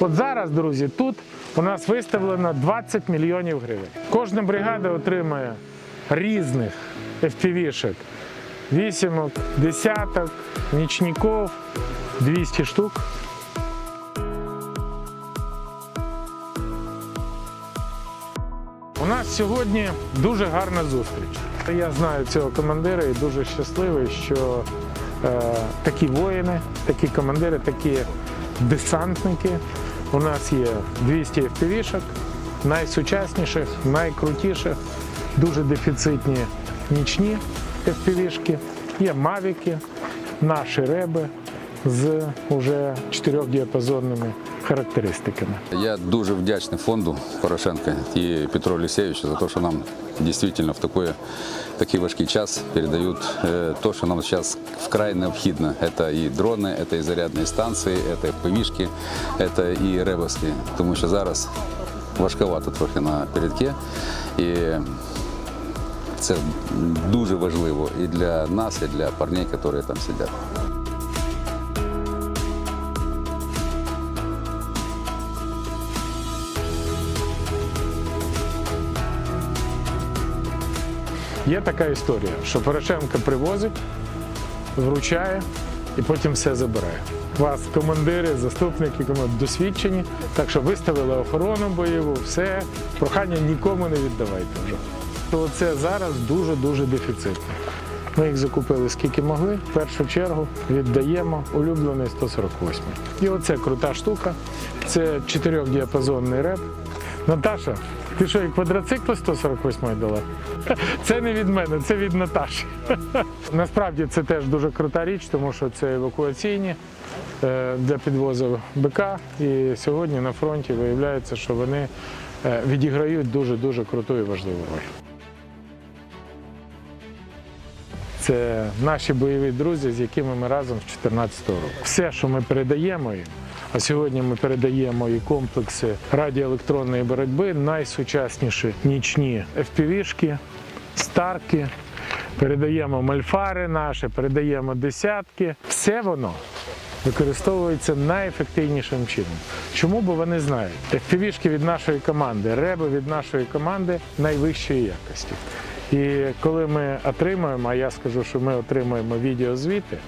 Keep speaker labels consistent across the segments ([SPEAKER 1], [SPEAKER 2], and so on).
[SPEAKER 1] От зараз, друзі, тут у нас виставлено 20 мільйонів гривень. Кожна бригада отримає різних FPV-шок, вісімок, десяток, нічників, 200 штук. У нас сьогодні дуже гарна зустріч. Я знаю цього командира і дуже щасливий, що е, такі воїни, такі командири, такі десантники. У нас є 200 FPV-шок, найсучасніших, найкрутіших, дуже дефіцитні нічні FPV-шки, є мавіки, наші реби з уже чотирьохдіапазонними характеристиками.
[SPEAKER 2] Я дуже вдячний фонду Порошенка і Петру Олексійовичу за те, що нам дійсно в такий, такий важкий час передають е, те, що нам зараз вкрай необхідно. Це і дрони, це і зарядні станції, це ПВішки, це і ребовські. Тому що зараз важковато трохи на передки. І це дуже важливо і для нас, і для парней, які там сидять.
[SPEAKER 1] Є така історія, що Порошенко привозить, вручає і потім все забирає. Вас командири, заступники команд досвідчені, так що виставили охорону бойову, все, прохання нікому не віддавайте вже. То це зараз дуже-дуже дефіцитно. Ми їх закупили скільки могли. В першу чергу віддаємо улюблений 148. І оце крута штука. Це чотирьохдіапазонний реп. Наташа, ти що, і квадроцикл 148 дала? Це не від мене, це від Наташі. Насправді це теж дуже крута річ, тому що це евакуаційні е, для підвозу БК. І сьогодні на фронті виявляється, що вони е, відіграють дуже-дуже круту і важливу роль. Це наші бойові друзі, з якими ми разом з 2014 року. Все, що ми передаємо їм, а сьогодні ми передаємо і комплекси радіоелектронної боротьби, найсучасніші нічні FPV-шки, старки, передаємо мальфари наші, передаємо десятки. Все воно використовується найефективнішим чином. Чому? Бо вони знають, FPV-шки від нашої команди, реби від нашої команди найвищої якості. І коли ми отримуємо, а я скажу, що ми отримуємо відеозвіти,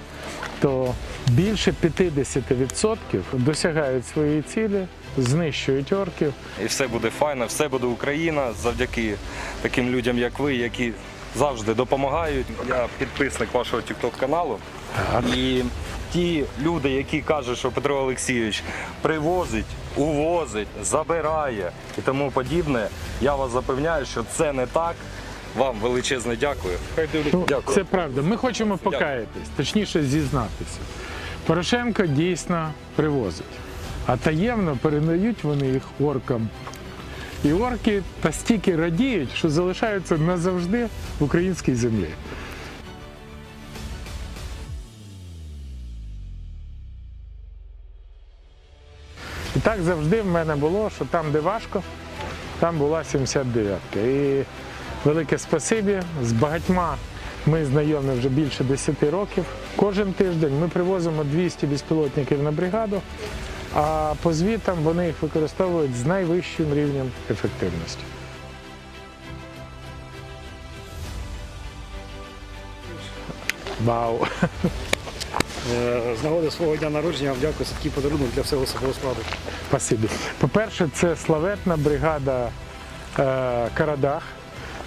[SPEAKER 1] то більше 50% досягають своєї цілі, знищують орків.
[SPEAKER 3] І все буде файно, все буде Україна завдяки таким людям, як ви, які завжди допомагають. Я підписник вашого TikTok каналу. І ті люди, які кажуть, що Петро Олексійович привозить, увозить, забирає і тому подібне, я вас запевняю, що це не так. Вам величезне дякую. Хай дивляться.
[SPEAKER 1] Ну,
[SPEAKER 3] Дякую.
[SPEAKER 1] Це правда. Ми хочемо покаятись, точніше зізнатися. Порошенко дійсно привозить, а таємно передають вони їх оркам. І орки настільки радіють, що залишаються назавжди в українській землі. І так завжди в мене було, що там, де важко, там була 79-ка. І велике спасибі. З багатьма ми знайомі вже більше 10 років. Кожен тиждень ми привозимо 200 безпілотників на бригаду, а по звітам вони їх використовують з найвищим рівнем ефективності. Вау!
[SPEAKER 4] Е, З нагоди свого дня народження вам дякую за такий подарунок для всього особового складу.
[SPEAKER 1] Спасибі. По-перше, це славетна бригада е, Карадах,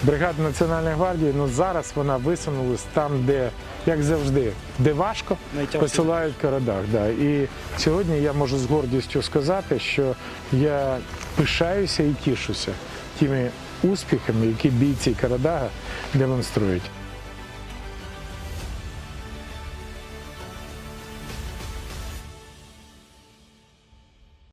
[SPEAKER 1] бригада Національної гвардії. Ну зараз вона висунулась там, де, як завжди, де важко, посилають Карадах. Да. І сьогодні я можу з гордістю сказати, що я пишаюся і тішуся тими успіхами, які бійці Карадага демонструють.